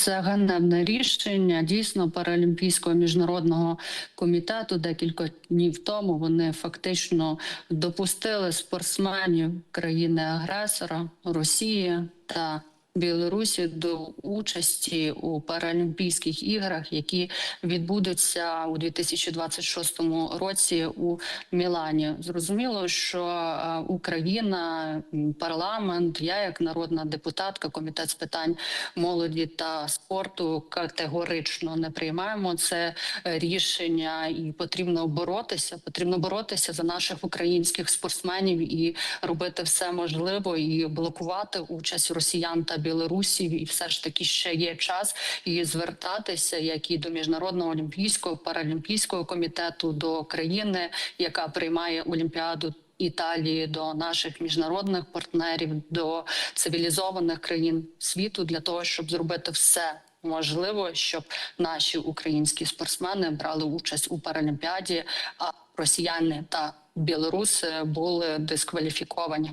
Це ганебне рішення дійсно паралімпійського міжнародного комітету. Декілька днів тому вони фактично допустили спортсменів країни-агресора Росії та Білорусі до участі у Паралімпійських іграх, які відбудуться у 2026 році у Мілані. Зрозуміло, що е, Україна, парламент, я як народна депутатка, комітет з питань молоді та спорту категорично не приймаємо це е, рішення, і потрібно боротися. Потрібно боротися за наших українських спортсменів і робити все можливе, і блокувати участь росіян та білорусів. І все ж таки ще є час і звертатися, як і до міжнародного олімпійського паралімпійського комітету, до країни, яка приймає олімпіаду. Італії до наших міжнародних партнерів, до цивілізованих країн світу для того, щоб зробити все можливе, щоб наші українські спортсмени брали участь у паралімпіаді, а росіяни та білоруси були дискваліфіковані.